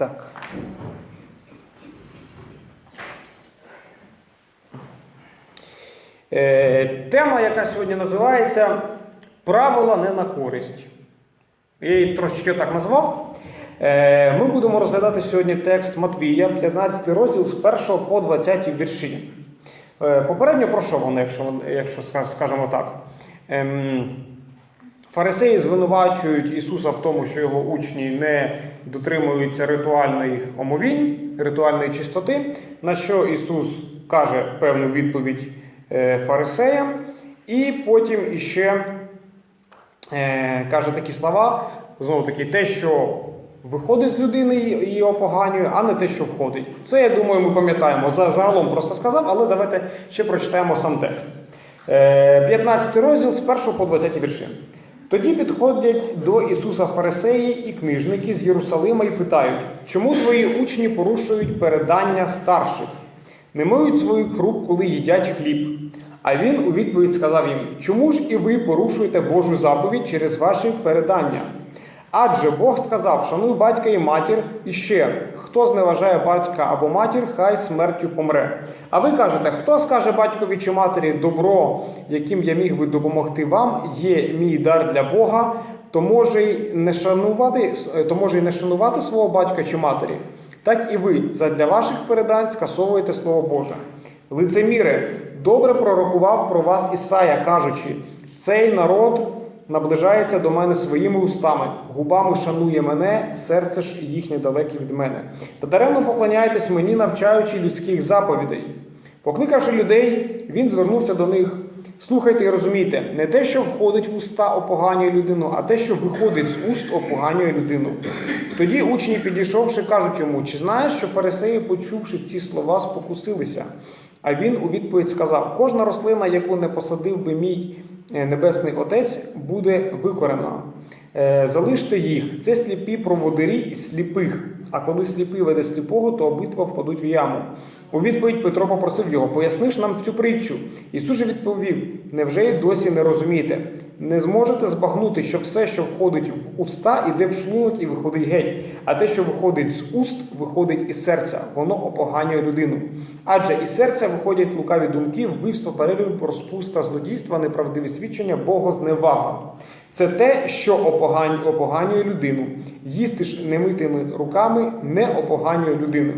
Так. Е, тема, яка сьогодні називається Правила не на користь. Я її трошечки так назвав. Е, ми будемо розглядати сьогодні текст Матвія, 15 розділ з 1 по 20 вірші. Е, попередньо про що воно, якщо, якщо скажемо так? Ем, Фарисеї звинувачують Ісуса в тому, що його учні не дотримуються ритуальних омовінь, ритуальної чистоти, на що Ісус каже певну відповідь е, фарисеям, і потім іще е, каже такі слова: знову таки, те, що виходить з людини і опоганює, а не те, що входить. Це, я думаю, ми пам'ятаємо. Загалом просто сказав, але давайте ще прочитаємо сам текст. Е, 15 розділ з 1 по 20 вірші. Тоді підходять до Ісуса фарисеї і книжники з Єрусалима і питають, чому твої учні порушують передання старших, не миють своїх рук, коли їдять хліб. А він у відповідь сказав їм: Чому ж і ви порушуєте Божу заповідь через ваші передання? Адже Бог сказав: шануй батька і матір, і ще хто зневажає батька або матір, хай смертю помре. А ви кажете, хто скаже батькові чи матері добро, яким я міг би допомогти вам, є мій дар для Бога, то може й не шанувати, то може й не шанувати свого батька чи матері. Так і ви задля ваших передань скасовуєте слово Боже. Лицеміре, добре пророкував про вас Ісая, кажучи: цей народ наближається до мене своїми устами, губами шанує мене, серце ж їхнє далеке від мене. Та даремно поклоняйтесь мені, навчаючи людських заповідей. Покликавши людей, він звернувся до них. Слухайте і розумійте, не те, що входить в уста, опоганює людину, а те, що виходить з уст, опоганює людину. Тоді учні, підійшовши, кажуть йому: чи знаєш, що фарисеї, почувши ці слова, спокусилися? А він у відповідь сказав: кожна рослина, яку не посадив би мій небесний отець, буде викорена. Е, Залиште їх, це сліпі проводирі і сліпих. А коли сліпий веде сліпого, то обидва впадуть в яму. У відповідь Петро попросив його: поясниш нам цю притчу. Ісус же відповів: невже й досі не розумієте? Не зможете збагнути, що все, що входить в уста, іде в шлунок і виходить геть, а те, що виходить з уст, виходить із серця, воно опоганює людину. Адже із серця виходять лукаві думки, вбивство, перелюб, розпуста, злодійства, неправдиві свідчення, богозневага. Це те, що опогань- опоганює людину. Їсти ж немитими руками не опоганює людину.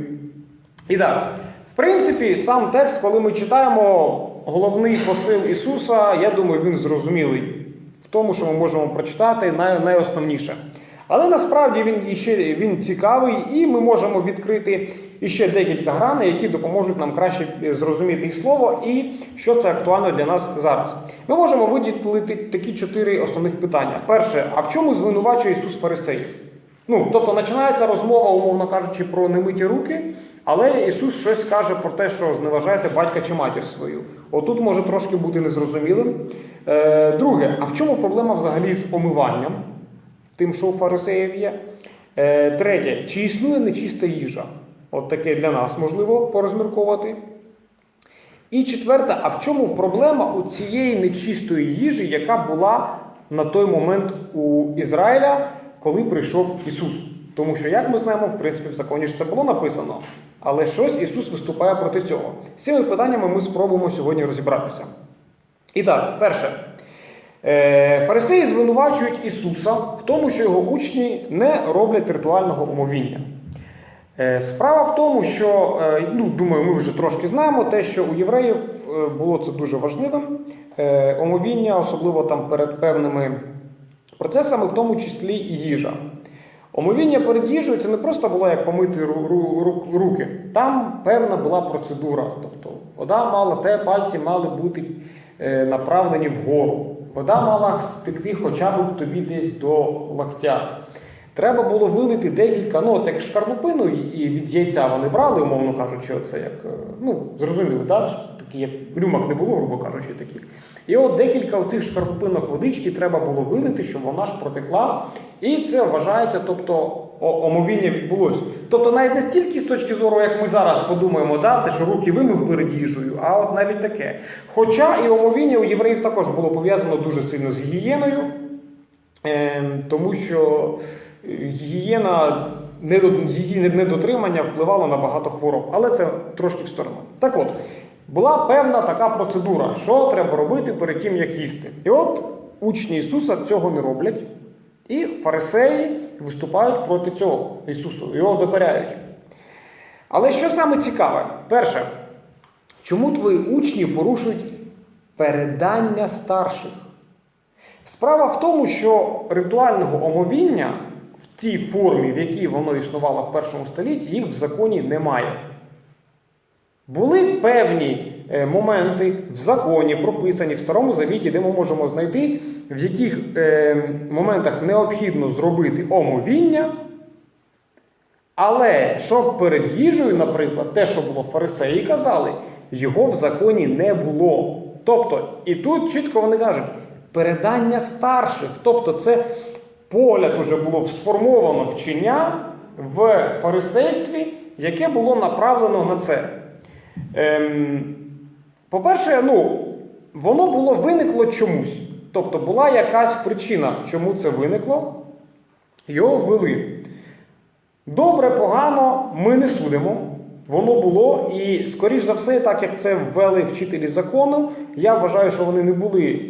І так, в принципі, сам текст, коли ми читаємо головний посил Ісуса, я думаю, він зрозумілий в тому, що ми можемо прочитати най, найосновніше. Але насправді він іще він цікавий, і ми можемо відкрити іще декілька граней, які допоможуть нам краще зрозуміти і слово, і що це актуально для нас зараз. Ми можемо виділити такі чотири основних питання. Перше, а в чому звинувачує Ісус фарисеїв? Ну, тобто починається розмова, умовно кажучи, про немиті руки, але Ісус щось каже про те, що зневажаєте батька чи матір свою. Отут може трошки бути незрозумілим. Е, друге, а в чому проблема взагалі з помиванням? Тим, що у фарисеїв є. Е, третє, чи існує нечиста їжа? От таке для нас можливо порозмірковувати. І четверте, а в чому проблема у цієї нечистої їжі, яка була на той момент у Ізраїля, коли прийшов Ісус? Тому що, як ми знаємо, в принципі, в законі ж це було написано, але щось Ісус виступає проти цього. З цими питаннями ми спробуємо сьогодні розібратися. І так, перше. Е, Фарисеї звинувачують Ісуса в тому, що його учні не роблять ритуального умовіння. Е, Справа в тому, що, е, ну, думаю, ми вже трошки знаємо те, що у євреїв було це дуже важливим. Омовіння, особливо там перед певними процесами, в тому числі і їжа. Омовіння перед їжею це не просто було як помити ру- ру- ру- руки. Там певна була процедура. Тобто вода мала, тебе пальці мали бути направлені вгору. Вода мала стекти хоча б тобі десь до локтя. Треба було вилити декілька, ну от як шкарлупину і від яйця вони брали, умовно кажучи, оце як, е, ну, зрозуміло, да? такі як рюмок не було, грубо кажучи, таких. І от декілька оцих шкарлупинок водички треба було вилити, щоб вона ж протекла. І це вважається, тобто омовіння відбулося. Тобто навіть не стільки з точки зору, як ми зараз подумаємо, да, те, що руки вимив перед їжею, а от навіть таке. Хоча і омовіння у євреїв також було пов'язано дуже сильно з гігієною, Ем, тому що е, гігієна її недотримання впливало на багато хвороб, але це трошки в сторону. Так от, була певна така процедура, що треба робити перед тим, як їсти. І от учні Ісуса цього не роблять, і фарисеї виступають проти цього Ісусу, його докоряють. Але що саме цікаве? Перше, чому твої учні порушують передання старших? Справа в тому, що ритуального омовіння в тій формі, в якій воно існувало в першому столітті, їх в законі немає. Були певні е, моменти в законі, прописані в Старому Завіті, де ми можемо знайти, в яких е, моментах необхідно зробити омовіння. Але щоб перед їжею, наприклад, те, що було фарисеї казали, його в законі не було. Тобто, і тут чітко вони кажуть, передання старших. Тобто, це погляд уже було сформовано вчення в фарисействі, яке було направлено на це. Ем, по-перше, ну, воно було виникло чомусь. Тобто була якась причина, чому це виникло, його ввели. Добре, погано, ми не судимо. Воно було, і, скоріш за все, так як це ввели вчителі закону, я вважаю, що вони не були,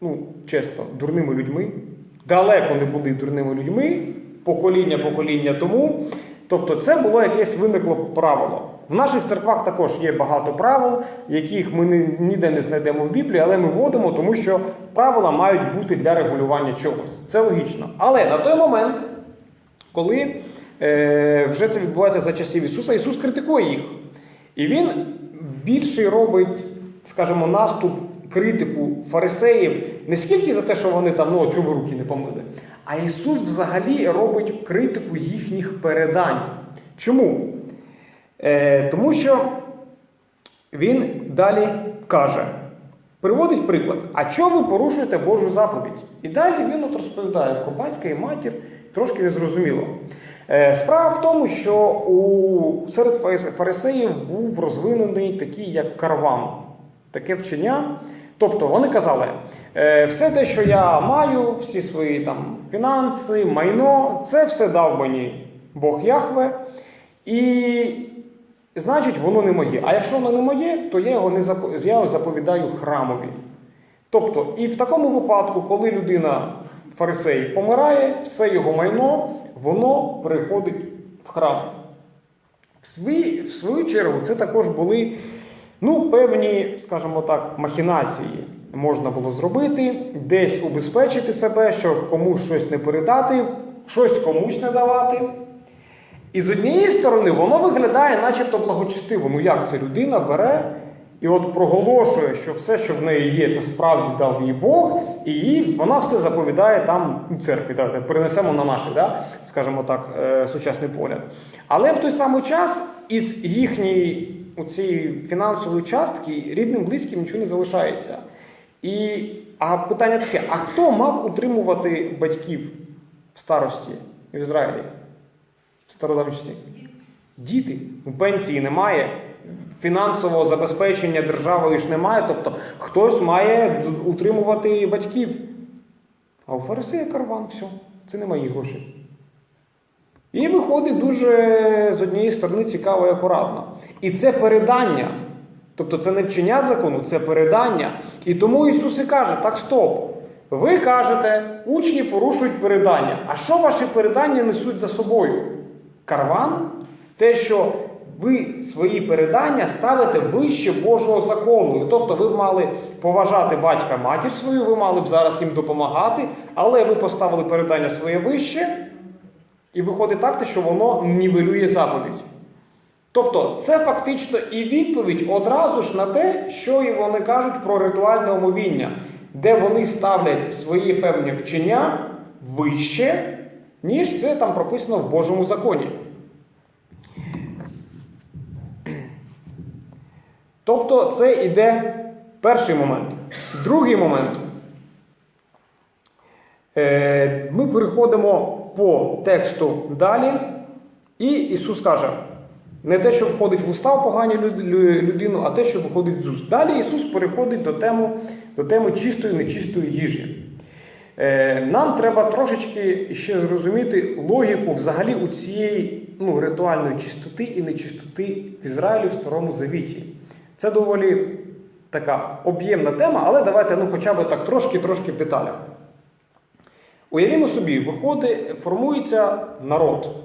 ну, чесно, дурними людьми. Далеко не були дурними людьми, покоління покоління тому. Тобто, це було якесь виникло правило. В наших церквах також є багато правил, яких ми ніде не знайдемо в Біблії, але ми вводимо, тому що правила мають бути для регулювання чогось. Це логічно. Але на той момент, коли е, вже це відбувається за часів Ісуса, Ісус критикує їх. І Він більший робить, скажімо, наступ, критику фарисеїв не скільки за те, що вони там, ну, чого руки не помили, а Ісус взагалі робить критику їхніх передань. Чому? Е, тому що він далі каже, приводить приклад, а чого ви порушуєте Божу заповідь? І далі він от розповідає про батька і матір, трошки незрозуміло. Е, Справа в тому, що у, серед фарисеїв був розвинений такий як карван, таке вчення. Тобто вони казали, «Е, все те, що я маю, всі свої там фінанси, майно, це все дав мені Бог Яхве. І значить, воно не моє. А якщо воно не моє, то я його не запо- я його заповідаю храмові. Тобто, і в такому випадку, коли людина, фарисей, помирає, все його майно, воно переходить в храм. В, свій, в свою чергу, це також були ну, певні, скажімо так, махінації. Можна було зробити, десь убезпечити себе, щоб комусь щось не передати, щось комусь не давати. І з однієї сторони, воно виглядає, начебто благочестиво. Ну як це людина бере і от проголошує, що все, що в неї є, це справді дав їй Бог, і їй вона все заповідає там у церкві. Давайте перенесемо на наш, да, скажімо так, е, сучасний погляд. Але в той самий час із їхньої цієї фінансової частки рідним близьким нічого не залишається. І, а питання таке: а хто мав утримувати батьків в старості в Ізраїлі? Стародавнішні? Діти. Пенсії немає, фінансового забезпечення державою ж немає. Тобто хтось має утримувати батьків. А у фарисея карван, все, це не мої гроші. І виходить дуже з однієї сторони цікаво і акуратно. І це передання. Тобто це не вчення закону, це передання. І тому Ісус і каже: так, стоп. Ви кажете, учні порушують передання. А що ваші передання несуть за собою? Карван? Те, що ви свої передання ставите вище Божого закону. Тобто ви мали поважати батька, матір свою, ви мали б зараз їм допомагати, але ви поставили передання своє вище, і виходить так, що воно нівелює заповідь. Тобто, це фактично і відповідь одразу ж на те, що і вони кажуть про ритуальне омовіння, де вони ставлять свої певні вчення вище, ніж це там прописано в Божому законі. Тобто, це іде перший момент. Другий момент. Е, Ми переходимо по тексту далі, і Ісус каже: не те, що входить в уста в погані людину, а те, що виходить з уст. Далі Ісус переходить до теми, до теми чистої, нечистої їжі. Е, Нам треба трошечки ще зрозуміти логіку взагалі у цієї ну, ритуальної чистоти і нечистоти в Ізраїлі в Старому Завіті. Це доволі така об'ємна тема, але давайте ну, хоча б так трошки-трошки в деталях. Уявімо собі, виходить, формується народ,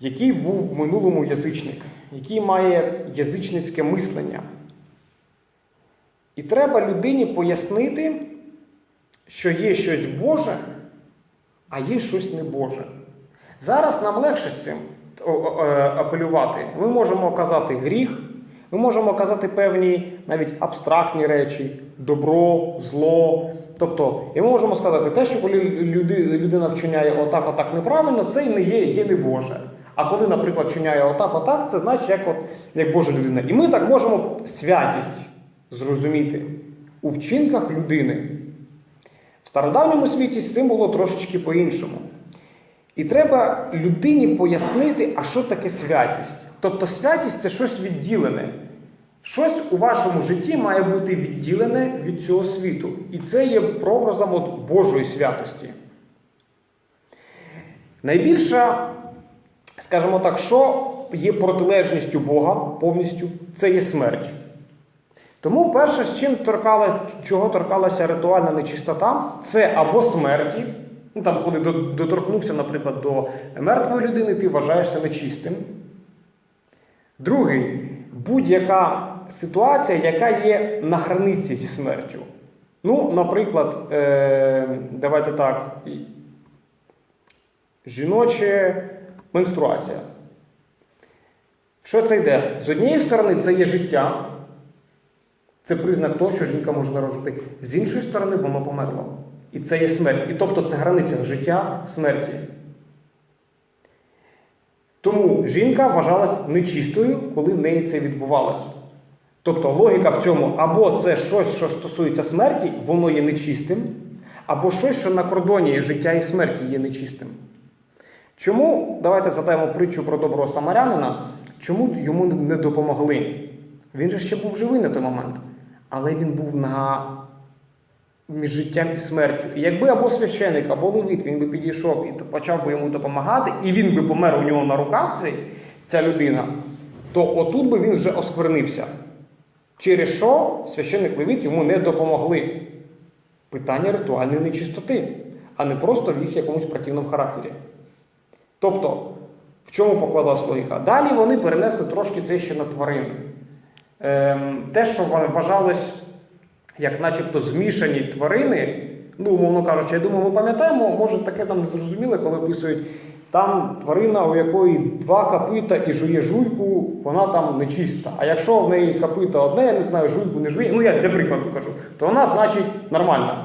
який був в минулому язичник, який має язичницьке мислення. І треба людині пояснити, що є щось Боже, а є щось не Боже. Зараз нам легше з цим е, апелювати. Ми можемо казати гріх, ми можемо казати певні навіть абстрактні речі, добро, зло. Тобто, і ми можемо сказати, те, що коли людина вчиняє отак, отак неправильно, це і не є, є не Боже. А коли, наприклад, вчиняє отак, отак, це значить як, от, як Божа людина. І ми так можемо святість зрозуміти у вчинках людини. В стародавньому світі з цим було трошечки по-іншому. І треба людині пояснити, а що таке святість. Тобто святість це щось відділене. Щось у вашому житті має бути відділене від цього світу. І це є прообразом от Божої святості. Найбільша, скажімо так, що є протилежністю Бога повністю, це є смерть. Тому перше, з чим торкала, чого торкалася ритуальна нечистота, це або смерті. Ну, там, коли доторкнувся, наприклад, до мертвої людини, ти вважаєшся нечистим. Другий будь-яка ситуація, яка є на границі зі смертю. Ну, наприклад, е, давайте так, жіноча менструація. Що це йде? З однієї сторони, це є життя, це признак того, що жінка може народжувати. З іншої сторони, воно померло. І це є смерть. І тобто це границя життя, смерті. Тому жінка вважалась нечистою, коли в неї це відбувалося. Тобто логіка в цьому або це щось, що стосується смерті, воно є нечистим, або щось, що на кордоні життя і смерті є нечистим. Чому, давайте задаємо притчу про доброго самарянина, чому йому не допомогли? Він же ще був живий на той момент, але він був на між життям і смертю. І якби або священик, або левит, він би підійшов і почав би йому допомагати, і він би помер у нього на руках, цей, ця людина, то отут би він вже осквернився. Через що священик левит йому не допомогли. Питання ритуальної нечистоти, а не просто в їх якомусь противному характері. Тобто, в чому покладалась логіка? Далі вони перенесли трошки це ще на тварин. Ем, те, що вважалось як начебто змішані тварини, ну, умовно кажучи, я думаю, ми пам'ятаємо, може таке там незрозуміле, коли описують, там тварина, у якої два капита і жує жуйку, вона там нечиста. А якщо в неї капита одне, я не знаю, жуйку не жує, ну я для прикладу кажу, то вона значить нормальна.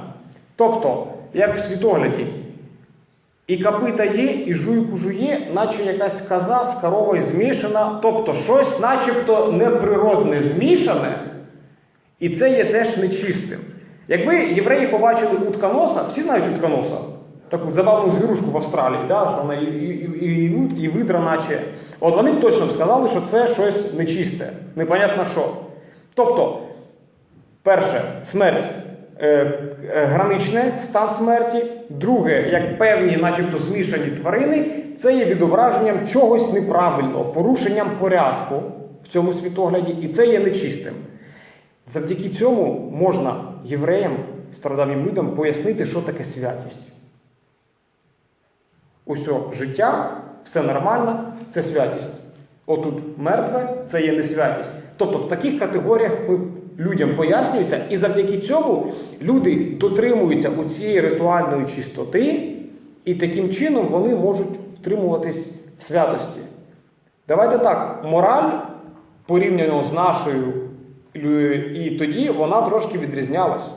Тобто, як в світогляді, і капита є, і жуйку жує, наче якась коза з коровою змішана, тобто щось, начебто неприродне змішане, і це є теж нечистим. Якби євреї побачили утконоса, всі знають утконоса, таку забавну звірушку в Австралії, да, що вона і, і, і, і видра, наче. От вони б точно б сказали, що це щось нечисте, непонятно що. Тобто, перше, смерть. Е, е, граничне стан смерті. Друге, як певні, начебто змішані тварини, це є відображенням чогось неправильного, порушенням порядку в цьому світогляді, і це є нечистим. Завдяки цьому можна євреям, стародавнім людям пояснити, що таке святість. Усе життя, все нормально, це святість. Отут мертве це є не святість. Тобто в таких категоріях ми людям пояснюється, і завдяки цьому люди дотримуються у цієї ритуальної чистоти, і таким чином вони можуть втримуватись в святості. Давайте так, мораль порівняно з нашою, і тоді вона трошки відрізнялась.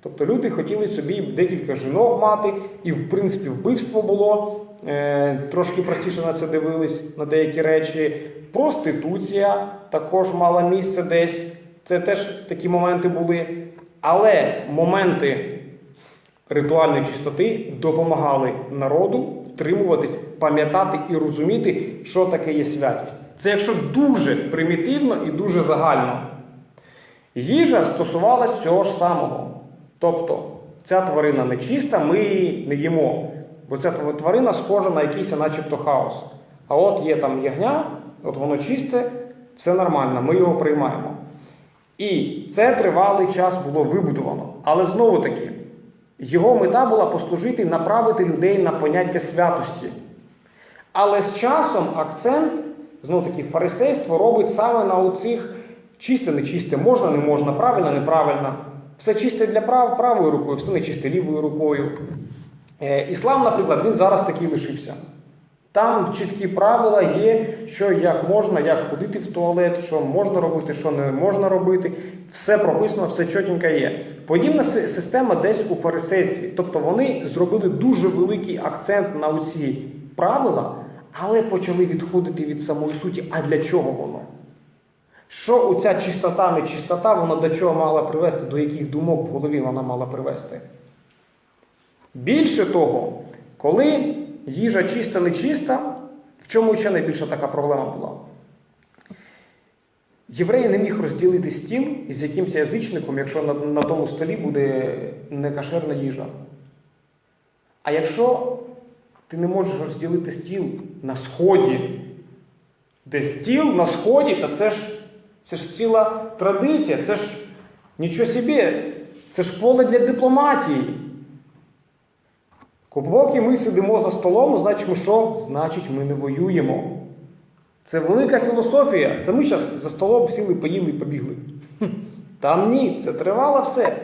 Тобто люди хотіли собі декілька жінок мати, і в принципі вбивство було. Е, трошки простіше на це дивились на деякі речі. Проституція також мала місце десь. Це теж такі моменти були. Але моменти ритуальної чистоти допомагали народу втримуватись, пам'ятати і розуміти, що таке є святість. Це якщо дуже примітивно і дуже загально. Їжа стосувалась цього ж самого. Тобто, ця тварина нечиста, ми її не їмо. Бо ця тварина схожа на якийсь начебто хаос. А от є там ягня, от воно чисте, все нормально, ми його приймаємо. І це тривалий час було вибудовано. Але знову таки, його мета була послужити направити людей на поняття святості. Але з часом акцент, знову таки, фарисейство робить саме на оцих чисте, нечисте, можна, не можна, правильно, неправильно. Все чисте для прав правою рукою, все нечисте лівою рукою. Е, Іслам, наприклад, він зараз такий лишився. Там чіткі правила є, що як можна, як ходити в туалет, що можна робити, що не можна робити. Все прописано, все чотенько є. Подібна система десь у фарисействі. Тобто вони зробили дуже великий акцент на ці правила, але почали відходити від самої суті. А для чого воно? Що оця чистота, нечистота, вона до чого мала привести, до яких думок в голові вона мала привести? Більше того, коли їжа чиста, нечиста, в чому ще найбільша така проблема була? Єврей не міг розділити стіл із якимось язичником, якщо на, на тому столі буде некашерна їжа. А якщо ти не можеш розділити стіл на сході, де стіл на сході, то це ж, це ж ціла традиція, це ж нічого собі, це ж поле для дипломатії. Поки ми сидимо за столом, значить ми що? Значить, ми не воюємо. Це велика філософія. Це ми зараз за столом сіли, поїли і побігли. Там ні, це тривало все.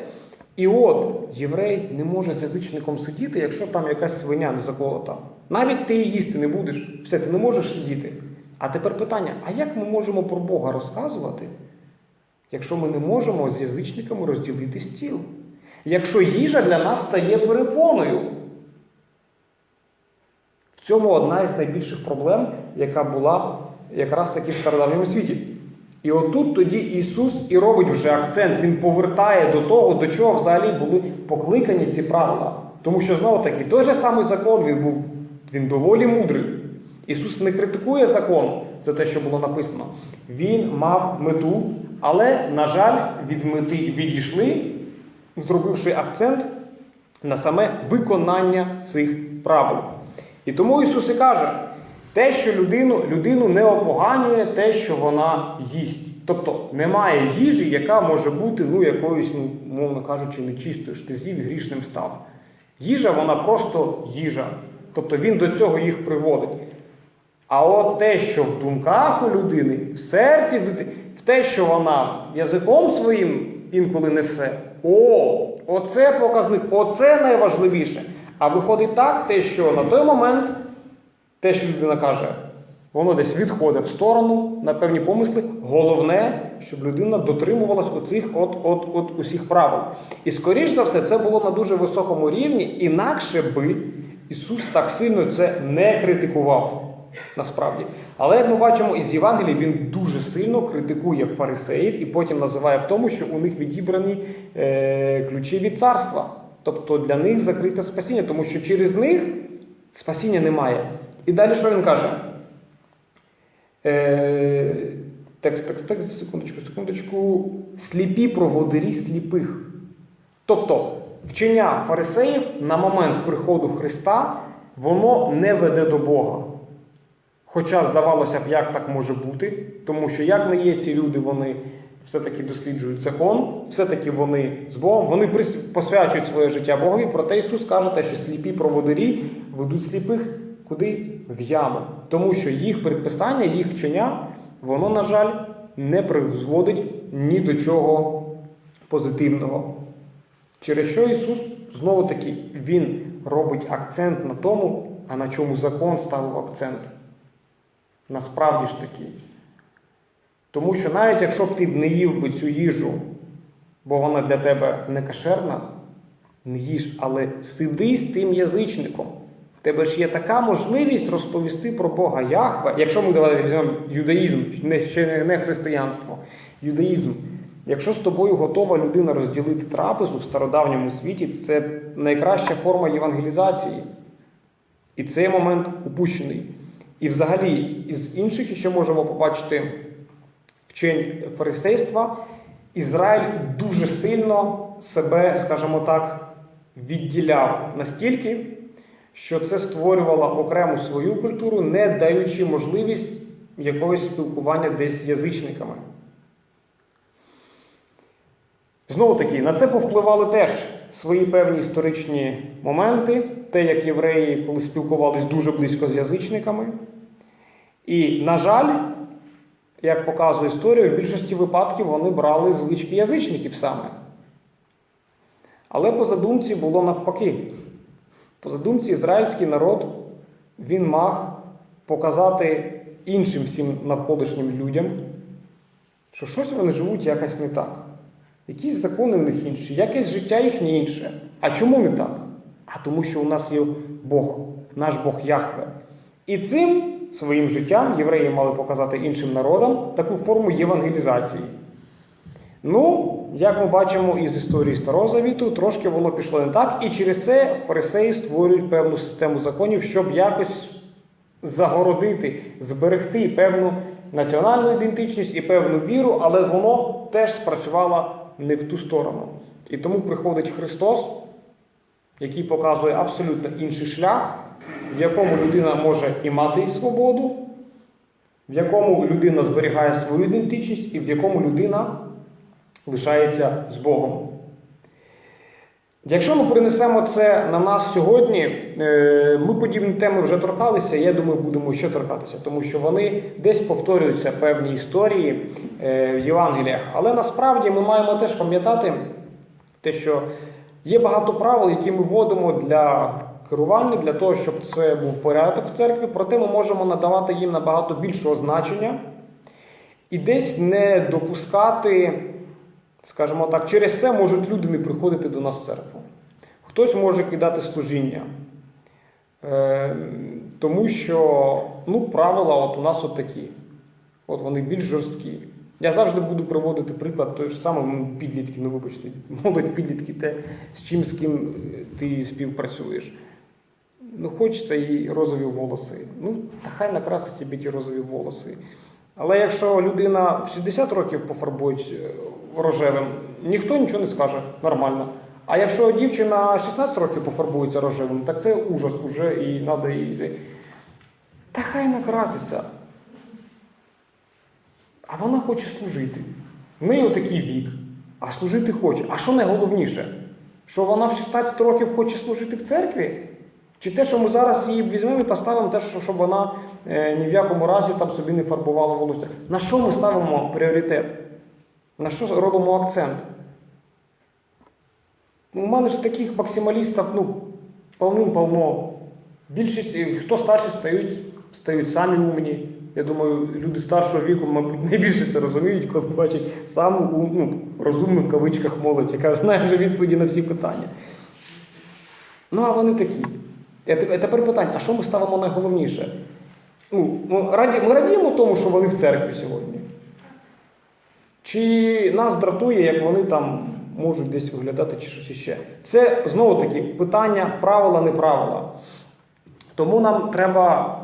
І от єврей не може з язичником сидіти, якщо там якась свиня не заколота. Навіть ти її їсти не будеш, все, ти не можеш сидіти. А тепер питання: а як ми можемо про Бога розказувати, якщо ми не можемо з язичниками розділити стіл? Якщо їжа для нас стає перепоною? В цьому одна із найбільших проблем, яка була якраз таки в стародавньому світі. І отут тоді Ісус і робить вже акцент, Він повертає до того, до чого взагалі були покликані ці правила. Тому що знову таки той же самий закон він був він доволі мудрий. Ісус не критикує закон за те, що було написано. Він мав мету, але, на жаль, від мети відійшли, зробивши акцент на саме виконання цих правил. І тому Ісус і каже, те, що людину, людину не опоганює, те, що вона їсть. Тобто немає їжі, яка може бути ну, якоюсь, ну, мовно кажучи, нечистою, що ти з'їв і грішним став. Їжа, вона просто їжа. Тобто він до цього їх приводить. А от те, що в думках у людини, в серці, в в те, що вона язиком своїм інколи несе, о, оце показник, оце найважливіше. А виходить так, те, що на той момент те, що людина каже, воно десь відходить в сторону на певні помисли. Головне, щоб людина дотримувалась оцих от, от, от усіх правил. І скоріш за все, це було на дуже високому рівні, інакше би Ісус так сильно це не критикував. Насправді. Але як ми бачимо із Євангелії, він дуже сильно критикує фарисеїв і потім називає в тому, що у них відібрані е, ключі від царства. Тобто для них закрите спасіння, тому що через них спасіння немає. І далі що він каже? Е, текст, текст, текст, секундочку, секундочку. Сліпі проводирі сліпих. Тобто вчення фарисеїв на момент приходу Христа воно не веде до Бога. Хоча здавалося б, як так може бути, тому що як не є ці люди, вони все-таки досліджують закон, все-таки вони з Богом, вони посвячують своє життя Богові, проте Ісус каже, те, що сліпі проводирі ведуть сліпих куди? В яму. Тому що їх предписання, їх вчення, воно, на жаль, не призводить ні до чого позитивного. Через що Ісус знову таки Він робить акцент на тому, а на чому закон ставив акцент. Насправді ж таки. Тому що навіть якщо б ти не їв би цю їжу, бо вона для тебе не кашерна, не їж, але сиди з тим язичником. В тебе ж є така можливість розповісти про Бога Яхве, якщо ми давайте візьмемо юдаїзм, не, ще не, християнство, юдаїзм. Якщо з тобою готова людина розділити трапезу в стародавньому світі, це найкраща форма євангелізації. І цей момент упущений. І взагалі, із інших ще можемо побачити вчень фарисейства, Ізраїль дуже сильно себе, скажімо так, відділяв настільки, що це створювало окрему свою культуру, не даючи можливість якогось спілкування десь з язичниками. Знову таки, на це повпливали теж свої певні історичні моменти, те, як євреї, коли спілкувалися дуже близько з язичниками. І, на жаль, як показує історія, в більшості випадків вони брали звички язичників саме. Але по задумці було навпаки. По задумці ізраїльський народ він мав показати іншим всім навколишнім людям, що щось вони живуть якось не так. Якісь закони в них інші, якесь життя їхнє інше. А чому не так? А тому, що у нас є Бог, наш Бог Яхве. І цим своїм життям євреї мали показати іншим народам таку форму євангелізації. Ну, як ми бачимо із історії Старого Завіту, трошки воно пішло не так, і через це фарисеї створюють певну систему законів, щоб якось загородити, зберегти певну національну ідентичність і певну віру, але воно теж спрацювало не в ту сторону. І тому приходить Христос, який показує абсолютно інший шлях, в якому людина може і мати свободу, в якому людина зберігає свою ідентичність, і в якому людина лишається з Богом. Якщо ми перенесемо це на нас сьогодні, е, ми подібні теми вже торкалися, я думаю, будемо ще торкатися, тому що вони десь повторюються певні історії е, в Євангеліях. Але насправді ми маємо теж пам'ятати те, що є багато правил, які ми вводимо для керування, для того, щоб це був порядок в церкві, проте ми можемо надавати їм набагато більшого значення і десь не допускати. Скажімо так, через це можуть люди не приходити до нас в церкву. Хтось може кидати служіння. Е, тому що ну, правила от у нас от такі. От вони більш жорсткі. Я завжди буду приводити приклад той ж самий ну, підлітки, ну вибачте, молодь підлітки, те, з чим з ким ти співпрацюєш. Ну, хочеться їй розові волоси. Ну, та хай накрасить собі ті розові волоси. Але якщо людина в 60 років пофарбують е, рожевим, ніхто нічого не скаже, нормально. А якщо дівчина 16 років пофарбується рожевим, так це ужас уже і треба. Та хай накраситься. А вона хоче служити. В неї отакий вік, а служити хоче. А що найголовніше? Що вона в 16 років хоче служити в церкві? Чи те, що ми зараз її візьмемо і поставимо, те, щоб вона е, ні в якому разі там собі не фарбувала волосся? На що ми ставимо пріоритет? На що робимо акцент? У мене ж таких максималістів ну, повним-повно. Більшість, е, хто старші стають, стають самі умні. Я думаю, люди старшого віку, мабуть, найбільше це розуміють, коли бачать саму ну, розумну в кавичках молодь, яка знає вже відповіді на всі питання. Ну, а вони такі. Тепер питання: а що ми ставимо найголовніше? Ну, ми, раді, ми радіємо тому, що вони в церкві сьогодні. Чи нас дратує, як вони там можуть десь виглядати чи щось іще? Це знову таки питання правила, не правила. Тому нам треба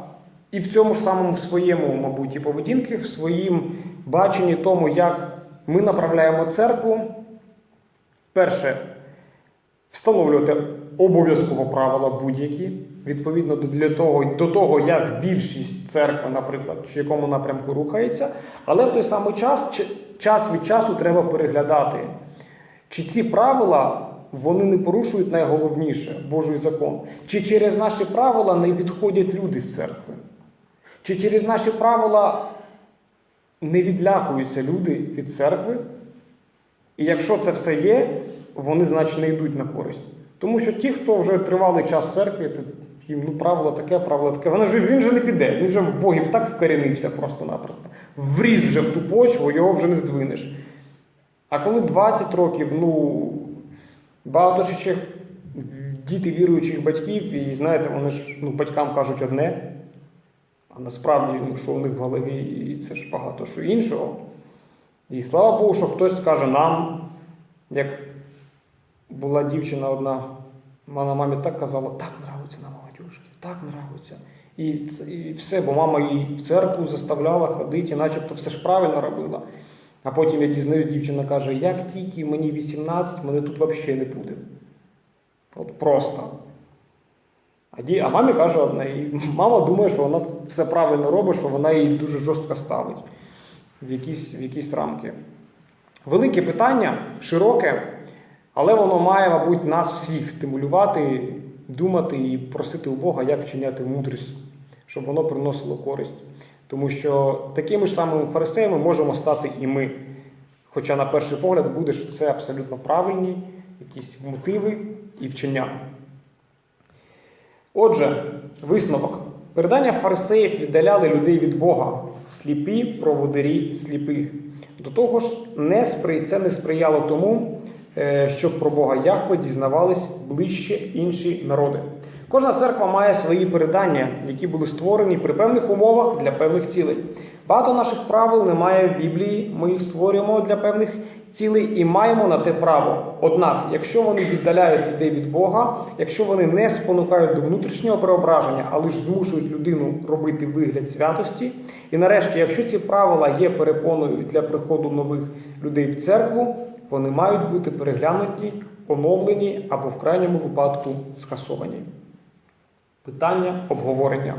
і в цьому ж самому своєму, мабуть, і поведінки, в своїм баченні тому, як ми направляємо церкву. Перше, встановлювати обов'язково правила будь-які, відповідно для того, до того, як більшість церкви, наприклад, в якому напрямку рухається, але в той самий час, час від часу треба переглядати, чи ці правила вони не порушують найголовніше Божий закон, чи через наші правила не відходять люди з церкви, чи через наші правила не відлякуються люди від церкви, і якщо це все є, вони, значить, не йдуть на користь. Тому що ті, хто вже тривалий час в церкві, їм ну, правило таке, правило таке. Вони вже, він вже не піде, він вже в богів так вкорінився просто-напросто. Вріз вже в ту почву, його вже не здвинеш. А коли 20 років, ну, багато ще діти віруючих батьків, і знаєте, вони ж ну, батькам кажуть одне, а насправді, що у них в голові, і це ж багато що іншого. І слава Богу, що хтось скаже нам, як була дівчина одна, вона мамі так казала, так нравиться на молодіжки, так нравиться. І, і все, бо мама її в церкву заставляла ходити, і начебто все ж правильно робила. А потім я дізнаюсь, дівчина каже, як тільки мені 18, мене тут взагалі не буде. От просто. А, ді, а мамі каже одне. І мама думає, що вона все правильно робить, що вона її дуже жорстко ставить в якісь, в якісь рамки. Велике питання, широке, але воно має, мабуть, нас всіх стимулювати, думати і просити у Бога, як вчиняти мудрість, щоб воно приносило користь. Тому що такими ж самими фарисеями можемо стати і ми. Хоча, на перший погляд, буде, що це абсолютно правильні якісь мотиви і вчення. Отже, висновок. Передання фарисеїв віддаляли людей від Бога, сліпі проводирі сліпих. До того ж, не спри... це не сприяло тому, е, щоб про Бога Яхве дізнавались ближче інші народи. Кожна церква має свої передання, які були створені при певних умовах для певних цілей. Багато наших правил немає в Біблії, ми їх створюємо для певних цілей і маємо на те право. Однак, якщо вони віддаляють людей від Бога, якщо вони не спонукають до внутрішнього преображення, а лише змушують людину робити вигляд святості, і нарешті, якщо ці правила є перепоною для приходу нових людей в церкву, вони мають бути переглянуті, оновлені або в крайньому випадку скасовані. Питання обговорення.